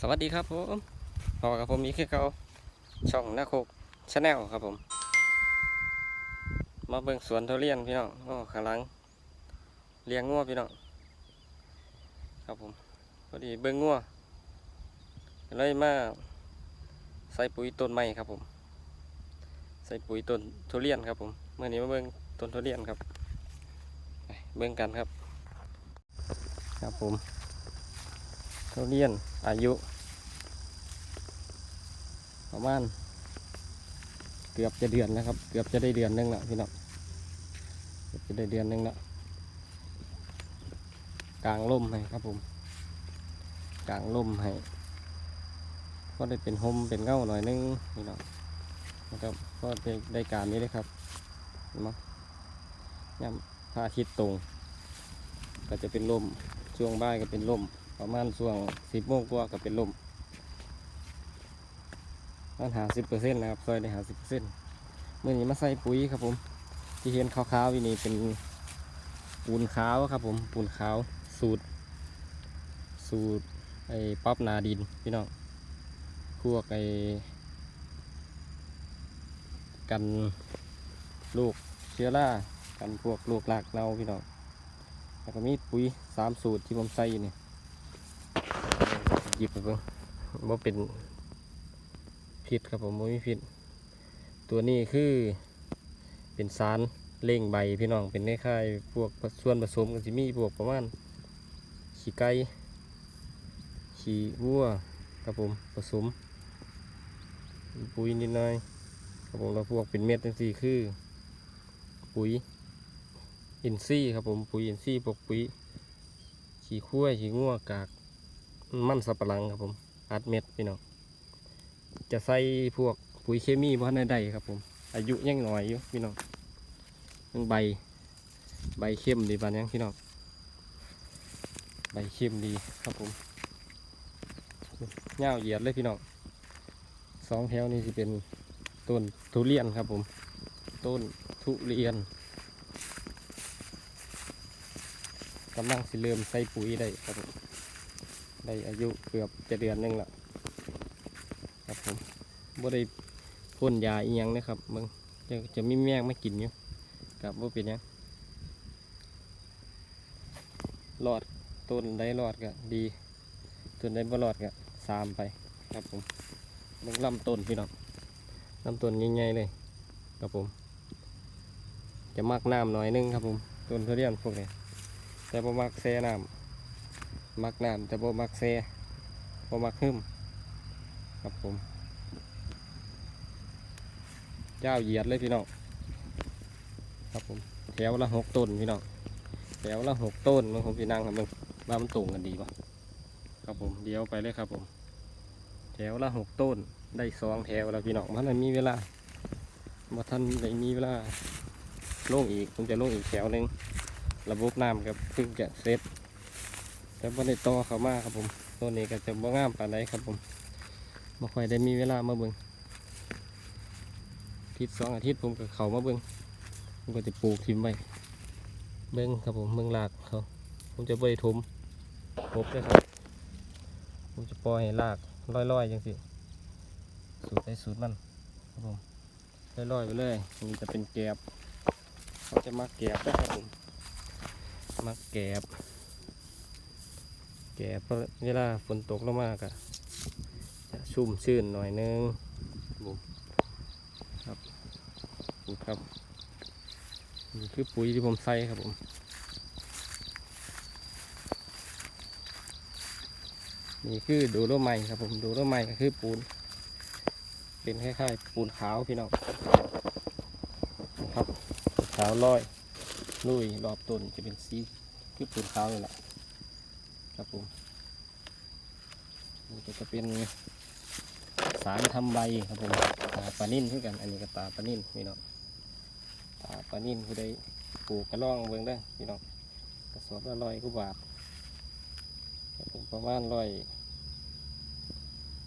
สวัสดีครับผมพอกับผมอีกคือเก่าช่องนาโคกชาแนลครับผม มาเบิ่งสวนทุเรียนพี่น้องโอ้ขาลังเลี้ยงงัวพี่น้องครับผมพอดีเบิ่งงัวเลยมาใส่ปุ๋ยต้นไม้ครับผม ใส่ปุ๋ยต้นทุเรียนครับผมเมื่อนี้มาเบิ่งต้นทุเรียนครับเบิ่งกันครับ ครับผม ทุเรียนอายุ ประมาณเกือบจะเดือนนะครับ เกือบจะได้เดือนหนึงแล้วพี่น้องเกือบจะได้เดือนหนึงแล้วกลางร่มให้ครับผมกลางร่มให้ก็ได้เป็นโฮมเป็นเง่าหน่อยนึงพี่น้องนะครับก็ได้ได้การนี้เลยครับเห็นไหมย่ำพระอาทิตย์ตรง ก็จะเป็นลมช่วงบ่ายก็เป็นลม ประมาณช่วงสิบโมงกว่าก็เป็นลมมันหาสิบเปอร์เซ็นต์นะครับซอยได้หาสิบเปอร์เซ็นต์เมื่อนี้มาใส่ปุ๋ยครับผม ที่เห็นขาวๆอยู่นี่เป็นปูนขาวครับ ผมปูนขาวสูตร สูตรไอ้ป๊อปนาดินพี่น้องพวกไอ้กันลูกเชื้อรากันพวกลูกหลากเน่าพี่น้องแล้วก็มีปุ๋ยสามสูตรที่ผมใส่อยู่นี่ หยิบไปเบิ่งว่เป็นพิษครับผมว่มีพิษตัวนี้คือเป็นสารเล่งใบพี่น้องเป็นคล้ายๆพวกส่วนผสมกันสิมีพวกประมาณขี้ไก่ขี้วัวครับผมผสมปุ๋ยนิดหน่อยครับผมแล้วพวกเป็นเม็ดจังซี่คือ ปุ๋ยอินทรีย์ครับผมปุ๋ยอินทรีย์พวกปุ๋ยขี้ขั้วขี้งัวกาก มันสับปะหลังครับผมอัดเม็ดพี่น้องจะใส่พวกปุ๋ยเคมีเพราะในใดครับผม อายุยังหน่อยอยู่พี่น้องมันใบ ใบเข้มดีปานยังพี่น้องใบเข้มดีครับผมเงาวเหยียดเลยพี่น้องสองแถวนี้จะเป็นต้นทุเรียนครับผม ต้นทุเรียนกำลังสิเริ่มใส่ปุ๋ยได้ครับผม ได้อายุเกือบจะเดือนหนึงแล้วครับผมบ่ได้พ่นยาอีหยังนะครับมึงจะจะมีแมงไม่กินอยู่กับบ่เป็นยังรอดต้นได้รอดก็ดีต้นได้บ่รอดก็สามไปครับผมมึงลำต้นพี่น้องลำต้นใหญ่ๆเลยครับผม จะมักน้ำหน่อยนึงครับผมต้นทุเรียนพวกนี้แต่บ่มักแซ่น้ำ มักน้ำแต่บ่มักแซ่บ่มักหึมครับผมเจ้าเหยียดเลยพี่น้องครับผมแถวละหกต้นพี่น้องแถวละหกต้นมันคงพี่นั่งครับมึงว่ามันตรงกันดีปะครับผมเดี๋ยวไปเลยครับผมแถวละหกต้นได้สองแถวแล้วพี่น้องมันมีเวลามาท่านได้มีเวลาลงอีกผมจะลงอีกแถวหนึ่งระบบน้ำกับเพิ่งจะเสร็จ แต่บ่ได้ต่อเข้ามาครับผมตัวนี้ก็จะบ่งามปานใดครับผมบ่ค่อยได้มีเวลามาเบิ่งอาทิตย์สองอาทิตย์ผมก็เข้ามาเบิ่งผมก็จะปลูกทิมไว้เบิ่งครับผมเบิ่งรากเขาผมจะได้ถมครบเลยครับผมจะปล่อยให้รากลอยๆจังสิสูตรได้สูตรมันครับผมลอยๆไปเลยมันจะเป็นแกบเขาจะมักแกบนะครับผมมักแกบ แก่เพราะเวลาฝนตกลงมากะจะชุ่มชื่นหน่อยนึงบุมครับนี่ครับนี่คือปุ๋ยที่ผมใส่ครับผมนี่คือดูโรไม้ครับผมดูโรไม้ก็คือปูน เป็นคล้ายๆปูนขาวพี่น้องนะครับขาวลอยลุยรอบต้นจะเป็นสีคือปูนขาวนี่แหละ ครับผมนี่ก็จะเป็นสารทำใบครับผมตาปลานิ่นคือกัน อันนี้ก็ตาปลานิ่นพี่น้องตาปลานิ่นผู้ใดปลูกกระล่องเบิ่งได้พี่น้องกระสอบละร้อยกว่าบาทครับผมประมาณร้อย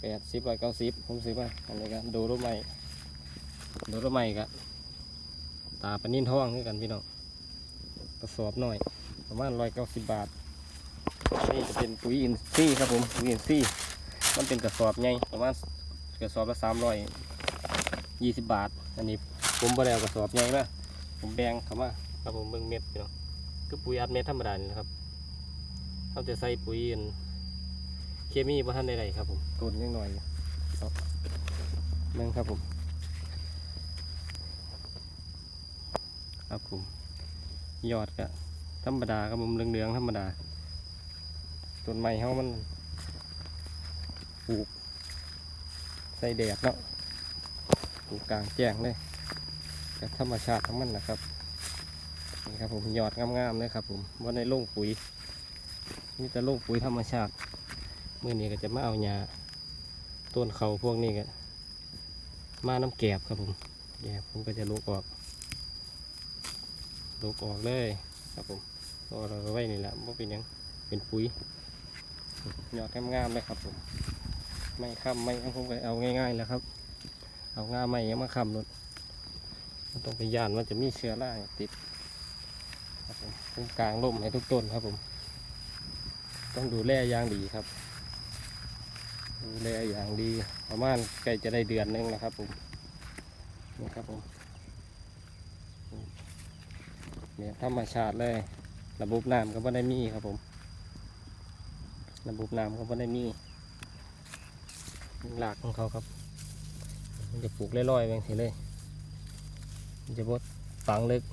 แปดสิบร้อยเก้าสิบผมซื้อมาอันนี้ก็ดูรูปใหม่ดูรูปใหม่ก็ตาปลานิ่นท้องคือกันพี่น้องกระสอบหน่อยประมาณร้อยเก้าสิบบาท นี่จะเป็นปุ๋ยอินทรีย์ครับผมปุ๋ยอินทรีย์มันเป็นกระสอบใหญ่ประมาณกระสอบละสามร้อยยี่สิบบาท อันนี้ผมบ่ได้เอากระสอบใหญ่มาผมแบ่งเข้ามาครับผมเบิ่งเม็ดพี่น้องก็ปุ๋ยอัดเม็ดธรรมดานี่แหละครับเขาจะใส่ปุ๋ยอันเคมีบ่ทันใดๆครับผมต้นยังหน่อยอยู่เอาเบิ่งครับผมครับผมยอดก็ธรรมดาครับผมเหลืองๆธรรมดา ต้นไม้เขามันปลูกใส่แดดเนาะปลูกกลางแจ้งเลยก็ธรรมชาติทั้งมันนะครับนี่ครับผมยอดงามๆเลยครับผมว่าในโล่งปุ๋ยมีแต่โล่งปุ๋ยธรรมชาติเมื่อนี้ก็จะมาเอาหญ้าต้นเขาพวกนี้ก็มาน้ำแกบครับผมแกบผมก็จะลุกออกลูกออกเลยครับผมก็เราไว้นี่แหละว่าเป็นยังเป็นปุ๋ย ยอดงามๆเลยครับผมไม่ค้ำไม่เอาผมก็เอาง่ายๆแล้วครับ เอาง่าไม่ยังมาค้ำรถมันต้องไปย่านมันจะมีเชื้อราติดครับผมผมกลางร่มให้ทุกต้นครับผม ต้องดูแลอย่างดีครับ ดูแลอย่างดีประมาณใกล้จะได้เดือนหนึงแล้วครับผมนี่ครับผมเนี่ยธรรมชาติเลย ระบบน้ำก็ไม่ได้มีครับผม ระบบน้ำก็ไม่ได้มีหลักของเขาครับ มันจะปลูกลอยๆไปสิเลยมันจะบดฝังลึก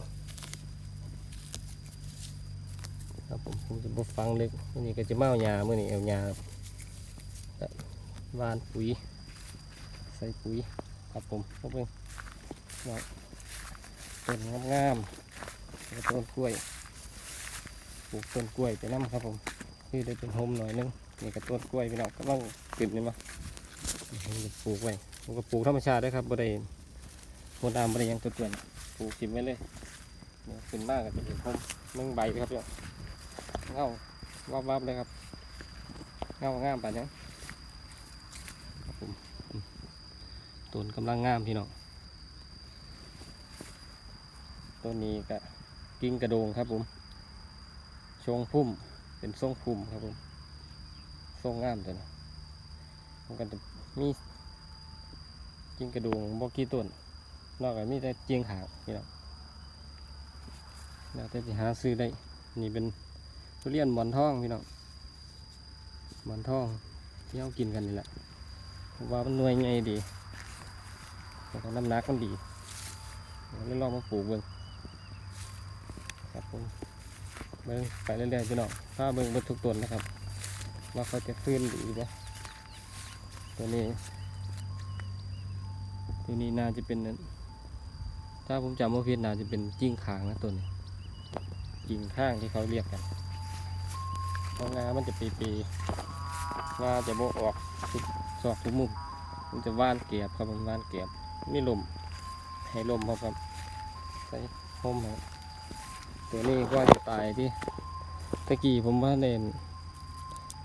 ครับผมผมจะบดฝังลึกนี้ก็จะเมาหยาเมื่อนี้เอาหยาและหวานปุ๋ย ใส่ปุ๋ยครับผมกเพิ่งเนต้นงามๆต้นกล้วยปลูกต้นกล้วยไปน้ำครับผม คือได้เป็นโฮมหน่อยนึงนี่ก็ต้นกล้วยพี่น้องกำลังขึ้นเลยมั้ยปลูกไว้ผมก็ปลูกธรรมชาติด้วยครับบ่ได้โคนามบ่ได้หยังตัวเตือนปลูกกินไว้เลยเนี่ยขึ้นมากก็จะเป็นโฮมมึงใบไปครับพี่น้องเงาวับวับๆเลยครับเงางามป่านยังครับผมอืมต้นกำลังงามพี่น้องตัวนี้ก็กิ่งกระโดงครับผมชงพุ่ม เป็นทรงพุ่มครับผมทรงงามตัวนี้มันก็จะมีกิ่งกระโดงบอกกี่ต้นนอกจากมีแต่เจียงหางนี่แหละแล้วแต่จะหาซื้อได้ นี่เป็นทุเรียนหมอนทองพี่น้องหมอนทองที่เรากินกันนี่แหละว่ามันหน่วยไงดีแล้วก็น้ำหนักมันดีเราเลยลองมาปลูกเบิ่งครับผม เบิ้งไปเรื่อยๆพี่น้องถ้าเบิ้งเบนทุกต้นนะครับ ว่าเขาจะฟื้นดีปะตัวนี้ ตัวนี้น่าจะเป็นนั้นถ้าผมจำไม่ผิดน่าจะเป็นจิ้งขางนะตัวนี้จิ้งข้างที่เขาเรียกกันเพราะงามันจะปีปีๆงาจะโบออกทุกซอกทุกมุมมันจะว่านเกียบครับผมว่านเกียบไมีลมให้ลมครับครับใส่ห่มให้ ตัวนี้ก็จะตายที่ตะกี้ผมว่าเล่น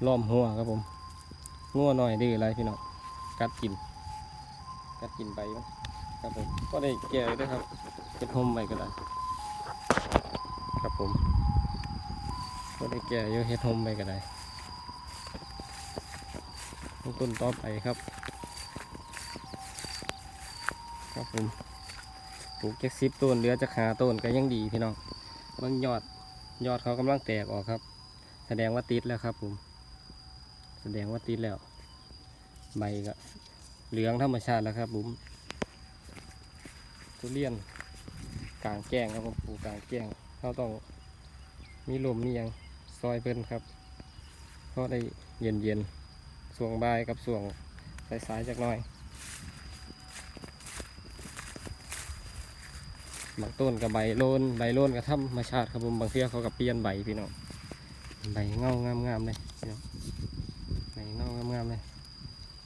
ล้อมหัวครับผมงัวหน่อยดื้ออะไรพี่น้องกัดกิน กัดกินไปครับผมก็ได้แก่ด้วยครับเป็นห่มไปก็ได้ ครับผมก็ได้แก่อยอะเฮ็ดห่มไปก็ได้ต้นต่อไปครับ ครับผมปลูกแค่สิบต้นเหลือจะขาต้นก็ยังดีพี่น้อง เบางยอดยอดเขากำลังแตกออกครับ แสดงว่าติดแล้วครับผมแสดงว่าติดแล้ว ใบก็เหลืองธรรมชาติแล้วครับผมทุเรียนกลางแจ้งครับผมปลูกกลางแจ้งเขาต้องมีลมมียังซอยเพิ่นครับเพราะได้เย็นเย็นส่วงใบกับส่วงสายๆจักน่อย บางต้นกับใบโลนใบโลนกับธรรมชาติครับผมบางเทีเขากับเปลี่ยนใบพี่น้องใบเงางามงามๆเลยพี่น้องใบเงางามงามๆเลย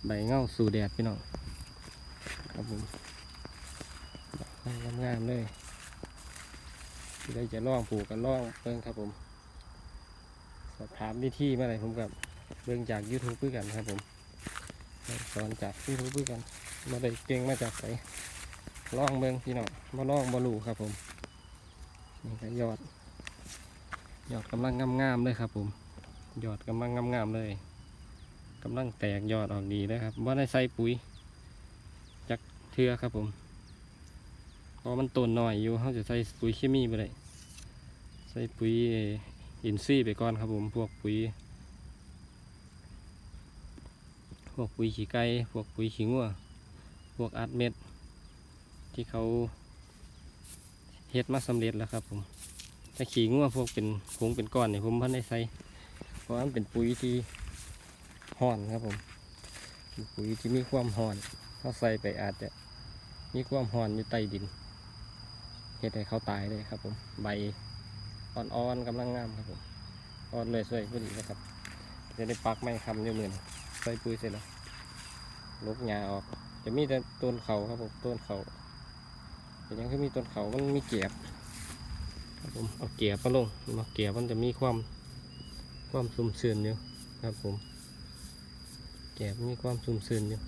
ใบเงาสู่แดดพี่น้องครับผมงามงามๆเลยที่ได้จะล่องปลูกกันล่องเพิ่งครับผมสอบถามวิธีเมาอไรผมกับเบิ่งจาก YouTube ด้วยกันครับผมสอนจาก YouTube ด้วยกันมาได้เก่งมาจากไส ล่องเบิ้งพี่น้องมาล่องบอลูครับผมนี่ก็ยอดยอดกำลังงามๆเลยครับผมยอดกำลังงามๆเลยกำลังแตกยอดออกดีเลยครับว่าได้ใส่ปุ๋ยจักเทือครับผมเพราะมันต้นน้อยอยู่เขาจะใส่ปุ๋ยเคมีไปเลยใส่ปุ๋ยอินทรีย์ไปก่อนครับผมพวกปุ๋ยพวกปุ๋ยขี้ไก่พวกปุ๋ยขี้งัวพวกอัดเม็ด ที่เขาเฮ็ดมาสำเร็จแล้วครับผมถ้าขี้งัวพวกเป็นผงเป็นก้อนเนี่ยผมพันได้ใส่เพราะมันเป็นปุ๋ยที่ห่อนครับผมปุ๋ยที่มีความห่อนเขาใส่ไปอาจจะมีความห่อนอยู่ใต้ดินเฮ็ดให้เขาตายเลยครับผมใบอ่อนๆกำลังงามครับผมอ่อนเลยสวยพอดีนะครับ จะได้ปักไม้คำอยู่มือนใส่ปุ๋ยเสร็จแล้วลบหญ้าออก จะมีแต่ต้นเขาครับผมต้นเขา แต่ยังคือมีต้นเขามันมีเกียบครับผมเอาเกียบมาลงมาเกียบมันจะมีความความซุ่มซึนอยู่ครับผมเกียบมีความซุ่มซึนอยู่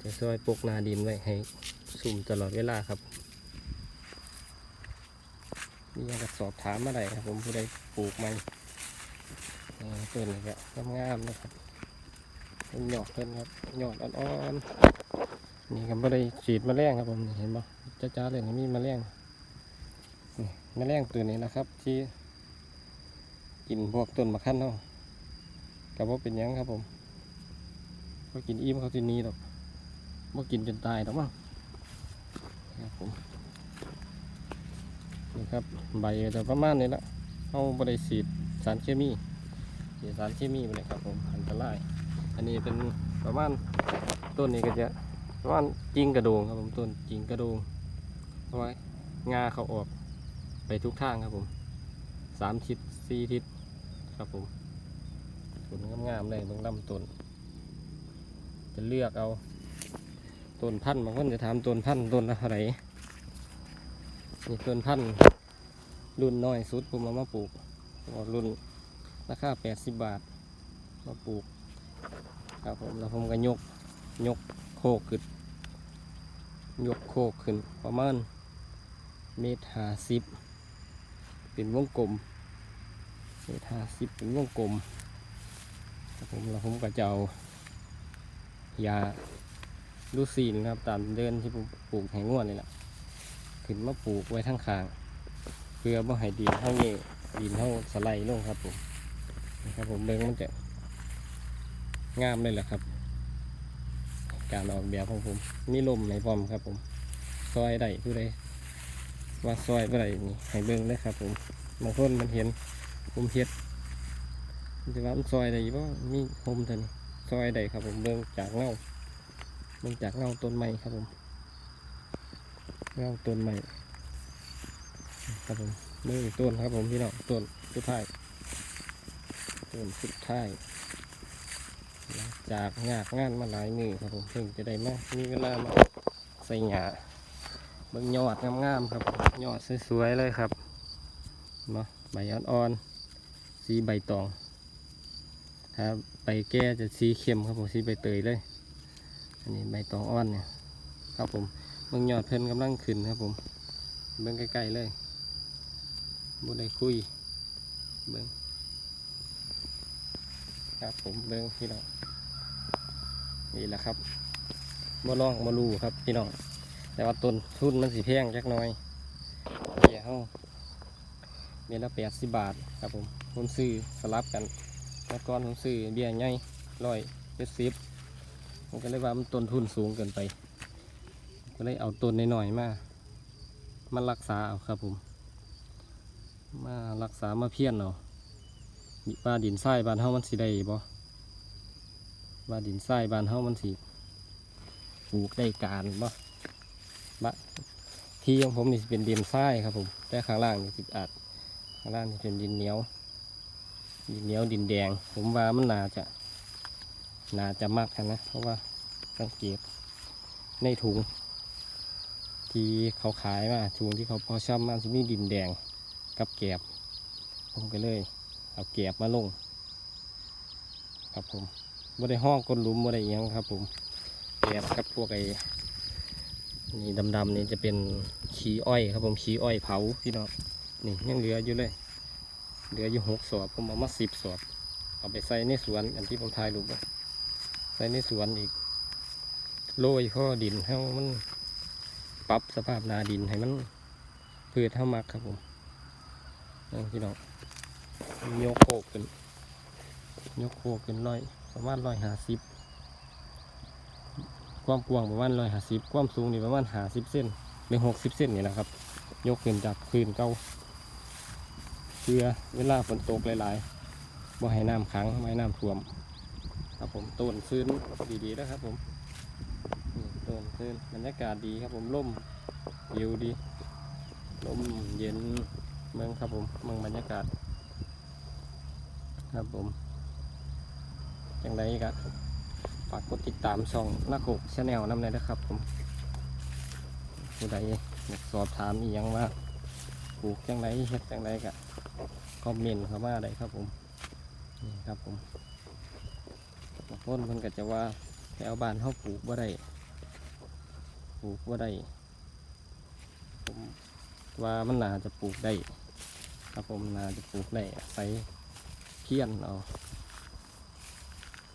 จะซอยปกนาดินไว้ให้ซุ่มตลอดเวลาครับนี่ยังกสอบถามมาได้ครับผมผู้ใดปลูกไหมเออต้นนี้ก็งามๆนะครับเป็นหยอดเพิ่นครับหยอดอ่อนๆ นี่ก็ไม่ได้ฉีดแมลงครับผมเห็นปะจ้าๆเลยนี่มีแมลงนี่แมลงตัวนี้นะครับ ที่กินพวกต้นมะขันเนาะกับว่าเป็นยังครับผมเขากินอิ่มเขาที่นี้หรอกว่ากินจนตายหรอกมั้งครับผมนี่ครับใบก็จะประมาณนี้ละเอาบริสีดสารเคมีฉีสารเคมีไปเลยครับผมอันตราย อันนี้เป็นประมาณต้นนี้ก็จะ ว่าจิงกระโดงครับผมต้นจิงกระโดงเพราะว่างาเขาออกไปทุกทางครับผมสามทิศสี่ทิศครับผมต้นงามๆเลยเบางลำต้นจะเลือกเอาต้นพันธุ์บางคนจะถามต้นพันธุ์ต้นละไรนี่ต้นพันธุ์รุ่นน้อยสุดผมเอามาปลูกรุ่นราคาแปดสิบบาทมาปลูกครับผมแล้วผมก็ยกยก โคกขึ้น ยกโคกขึ้นประมาณเมตรห้าสิบเป็นวงกลมเมตรห้าสิบเป็นวงกลมผมแล้วผมก็จะเอายาลูซีนนะครับตามเดินที่ผมปลูกแหงวดนี่แหละขึ้นมาปลูกไว้ทั้งคาง เพื่อบ่ให้ดินเท่านี้ดินเท่าสไลด์ลงครับผมนะครับผมเบิ่งมันจะงามเลยแหละครับ การออกแบบของผมมีลมในพร้อมครับผม ซอยได้ผู้ใดว่าซอยเมื่อไรนี่ให้เบิ่งเลยครับ ผมบางคนมันเห็นผมเฮ็ดจะว่ามันซอยได้บ่มีโฮมเท่านี้ซอยได้ครับ ผมเบิ่งจากเงาเบิ่งจากเงาต้นไม้ครับผมเงาต้นไม้ครับผมเบิ่งต้นครับผมพี่น้องต้นสุดท้ายต้นสุดท้าย จากงากงานมาหลายมือครับผมเพิ่งจะได้มามีเวลามาใส่หยาเบิ่งยอดงามๆครับยอดสวยๆเลยครับเนาะใบอ่อนๆสีใบตองถ้าใบแก่จะสีเข้มครับผมสีใบเตยเลย อันนี้ใบตองอ่อนเนี่ยครับผมเบิ่งยอดเพิ่นกำลังขึ้นครับผมเบิ่งใกล้ๆเลยบ่ได้คุยเบิ่ง ครับผมเบิ่งพี่น้องนี่แหละครับมาลองมาลูครับพี่น้องแต่ว่าต้นทุนมันสีแพงจักหน่อยเบี้ยเฮาเบี้ยละแปดสิบบาทครับผมผมซื้อสลับกันแล้วก่อนผมซื้อเบี้ยใหญ่ร้อยเจ็ดสิบผมก็เลยว่ามันต้นทุนสูงเกินไป ก็เลยเอาต้นน้อยๆมามารักษาเอาครับผม มารักษามาเพี้ยนเอา ปลาดินทรายบ้านเฮามันสิได้บ่ว่าดินทรายบ้านเฮามันสิปลูกได้การบ่บะที่ของผมนี่เป็นดินทรายครับผม แต่ข้างล่างนี่สิอาจข้างล่างนี่เป็นดินเหนียว ดินเหนียวดินแดง ผมว่ามันน่าจะน่าจะมากกันนะ เพราะว่าสังเกตในถุง ที่เขาขายมาถุงที่เขาพอช่ำมันจะมีดินแดงกับแกบผมก็เลย เอาแกบมาลง ครับผมบ่ได้ห้องก้นหลุมบ่ได้เอิหยังครับ ผมแกบกับพวกไอ้นี่ดำๆนี่จะเป็นขี้อ้อยครับผมขี้อ้อยเผาพี่น้องนี่ยังเหลืออยู่เลยเหลืออยู่หกสอบผมเอามาสิบสอบเอาไปใส่ในสวนอันที่ผมถ่ายรูปใส่ในสวนอีกโรยข้อดินให้มันปรับสภาพนาดินให้มันพืชเท่ามักครับผมพี่น้อง ยกโคกขึ้น ยกโคกขึ้นร้อยประมาณร้อยห้าสิบความกว้างประมาณร้อยห้าสิบความสูงนี่ประมาณห้าสิบเซนหรือหกสิบเซนนี่แหละครับ ยกขึ้นจากพื้นเก่าเพื่อเวลาฝนตกหลายๆบ่ให้น้ำขังไม้น้ำท่วม ครับผมต้นซื้นดีๆนะครับผมต้นซื้นบรรยากาศดีครับผมร่มวิวดีลมเย็นเมืองครับผมเมืองบรรยากาศ ครับผมอย่างไรก็ฝากกดติดตามช่องนักหกชาแนลน้ำเลยนะครับผมผู้ใดสอบถามอีกยังว่าปลูกจังไรเฮ็ดจังไรก็คอมเมนต์เข้ามาได้ครับผมนี่ครับผมบางคนเพิ่นก็จะว่าแถวบ้านเขาปลูกบ่ได้ปลูกบ่ได้ผมว่ามันน่าจะปลูกได้ ครับผมน่าจะปลูกได้อาศัย เพี้ยนเอา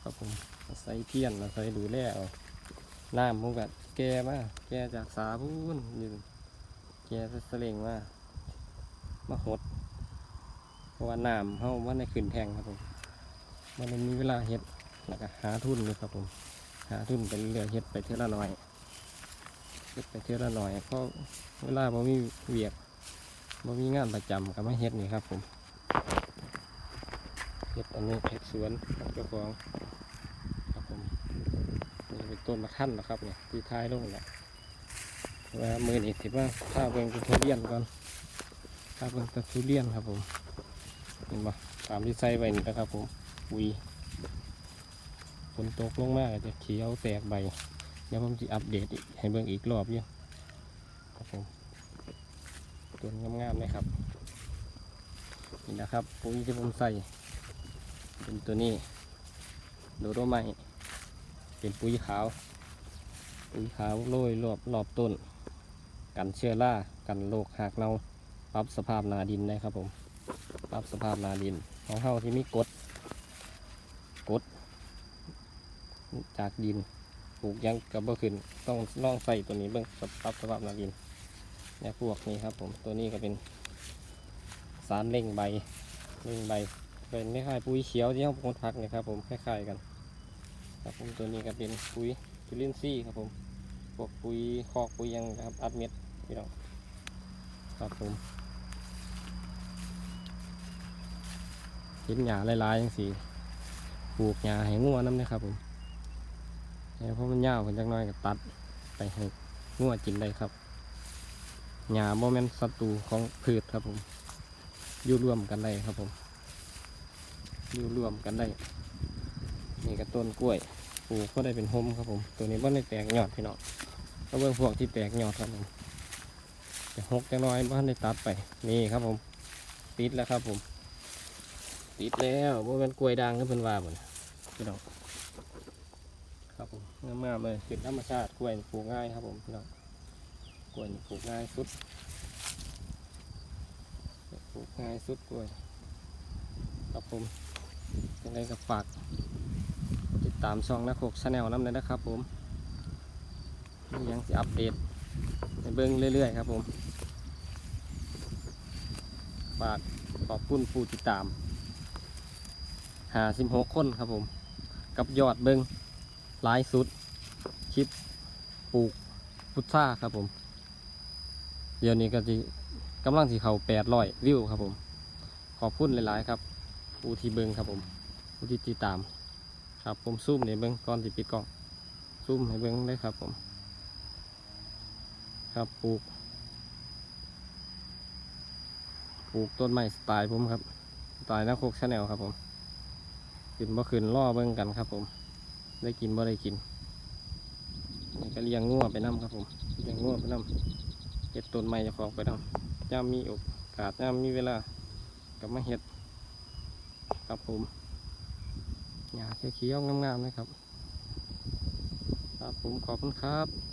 ครับผมอาศัยเพี้ยนอาศัยดูแลเอาน้ำผมก็แก่มาแก่จากสาพูนนี่แก่สะเลงมามาหดเพราะว่าน้ำเขาว่าในขึ้นแทงครับผมมันมีเวลาเฮ็ดแล้วก็หาทุนเลยครับผม หาทุนไปเรื่อยเฮ็ดไปเท่าละหน่อยเฮ็ดไปเท่าละหน่อยเพราะเวลาบ่มีเวียกบ่มีงานประจำก็มาเฮ็ดนี่ครับผม เฮ็ดอันนี้เฮ็ดสวนของเจ้าของครับผมนี่เป็นต้นมะขั่นนะครับเนี่ยที่ท้ายลงเนี่ยว่ามือนี่ถือว่าถ้าเบิ่งเป็นทุเรียนก่อนถ้าเบิ่งเป็นทุเรียนครับผมเห็นปะตามที่ใส่ไว้นี่นะครับผมปุยฝนตกลงมากจะเขียวแตกใบเดี๋ยวผมจะอัปเดตให้เบิ่งอีกรอบอยู่ครับผมต้นงามๆเลยครับนี่นะครับปุ๋ยที่ผมใส่ เป็นตัวนี้โดโดไมเป็นปุ๋ยขาว ปุ๋ยขาวโรยรอบรอบต้น กันเชื้อรากันโรคหากเน่าปรับสภาพนาดินได้ครับผมปรับสภาพนาดินของเฮาที่มีกรดกรดจากดินปลูกยังกับบ่ขึ้นต้องลองใส่ตัวนี้เบิ่งสภาพสภาพนาดินเนี่ยพวกนี้ครับผมตัวนี้ก็เป็นสารเร่งใบเร่งใบ เป็นคล้ายๆปุ๋ยเขียวที่เขาปลูกผักนี่ยครับผมคล้ายๆกันครับผมตัวนี้ก็เป็นปุ๋ยจุลินทรีย์ครับผมพวกปุ๋ยคอกปุ๋ยยังครับอัดเม็ดพี่น้องครับผมเห็นหญ้าลายๆอย่างสีปลูกหญ้าให้งัวน้ำนะครับผมเพราะมันยาวกันจักน้อยก็ตัดไปให้งัวกินได้ครับหญ้าโมเมนศัตรูของพืชครับผมอยู่ร่วมกันได้ครับผม อยู่รวมกันได้ นี่ก็ต้นกล้วยปลูกก็ได้เป็นโฮมครับผม ตัวนี้บ่ได้แตกยอดพี่น้องก็เบิ่งพวกที่แตกยอดครับผมจะหกจักหน้อยบ้านได้ตัดไป นี่ครับผม ติดแล้วครับผม ติดแล้วโมเป็นกล้วยด่างก็เป็นว่าหมดพี่น้องครับผมงามๆเลยเป็นธรรมชาติกล้วยปลูกง่ายครับผมพี่น้องกล้วยปลูกง่ายสุดปลูกง่ายสุดกล้วยครับผม ยังไงก็ฝากติดตามช่องนักโขกชาแนลน้ำเลยนะครับผมยังจะอัปเดตในเบิ้องเรื่อยๆครับผมฝากขอบคุณผู้ติดตามหาสิบหกคนครับผม กับยอดเบิ้งหลายสุดคลิปปลูกพุทราครับผม เดี๋ยวนี้ก็จะกำลังที่เขาแปดร้อยวิวครับผม ขอบคุณหลาย ๆ ครับ ผู้ที่เบิงครับผมผู้ที่ติดตาม ครับผมซูมในเบิงก่อนที่ปิดกล้องซูมให้เบิงได้ครับผม ครับปลูก ปลูกต้นไม้สไตล์ผมครับสไตล์นักโคกชาแนลครับผมขึ้นบ่ขึ้นล่อเบิงกันครับผม ได้กินบ่ได้กินก็เลี้ยงงัวไปน้ำครับผมเลี้ยงงัวไปน้ำเห็ดต้นไม้จะของไปน้ำย่ามมีโอกาสย่ามมีเวลากับมาเห็ด ครับผมหญ้าเขียวๆงามๆนะครับ ครับผมขอบคุณครับ